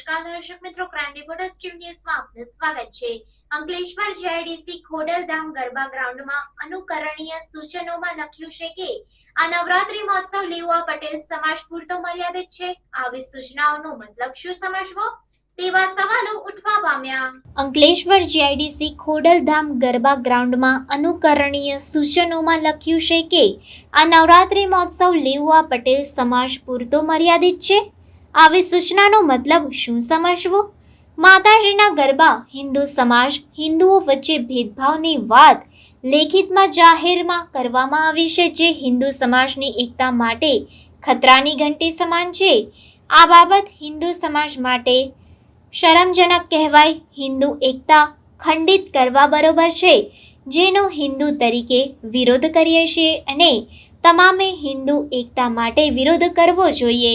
નમસ્કાર દર્શક મિત્રો ક્રાઇમ રિપોર્ટર્સ સ્ટીવ ન્યૂઝમાં આપનું સ્વાગત છે. અંકલેશ્વર જેઆઈડીસી ખોડલધામ ગરબા ગ્રાઉન્ડમાં અનુકરણીય સૂચનોમાં લખ્યું છે કે, આ નવરાત્રી મહોત્સવ લેવા પટેલ સમાજ પૂરતો મર્યાદિત છે. આવી સૂચનાઓનો મતલબ શું સમજવો? તેવા સવાલો ઉઠવા પામ્યા. અંકલેશ્વર જીઆઈડીસી ખોડલધામ ગરબા ગ્રાઉન્ડમાં અનુકરણીય સૂચનોમાં લખ્યું છે કે, આ નવરાત્રી મહોત્સવ લેવા પટેલ સમાજ પૂરતો મર્યાદિત છે? આવી સૂચનાનો મતલબ શું સમજવું? માતાજીના ગરબા, હિન્દુ સમાજ, હિન્દુઓ વચ્ચે ભેદભાવની વાત લેખિતમાં જાહેરમાં કરવામાં આવી છે જે હિન્દુ સમાજની એકતા માટે ખતરાની ઘંટી સમાન છે. આ બાબત હિન્દુ સમાજ માટે શરમજનક કહેવાય. હિન્દુ એકતા ખંડિત કરવા બરોબર છે, જેનો હિન્દુ તરીકે વિરોધ કરીએ છીએ અને તમામે હિન્દુ એકતા માટે વિરોધ કરવો જોઈએ.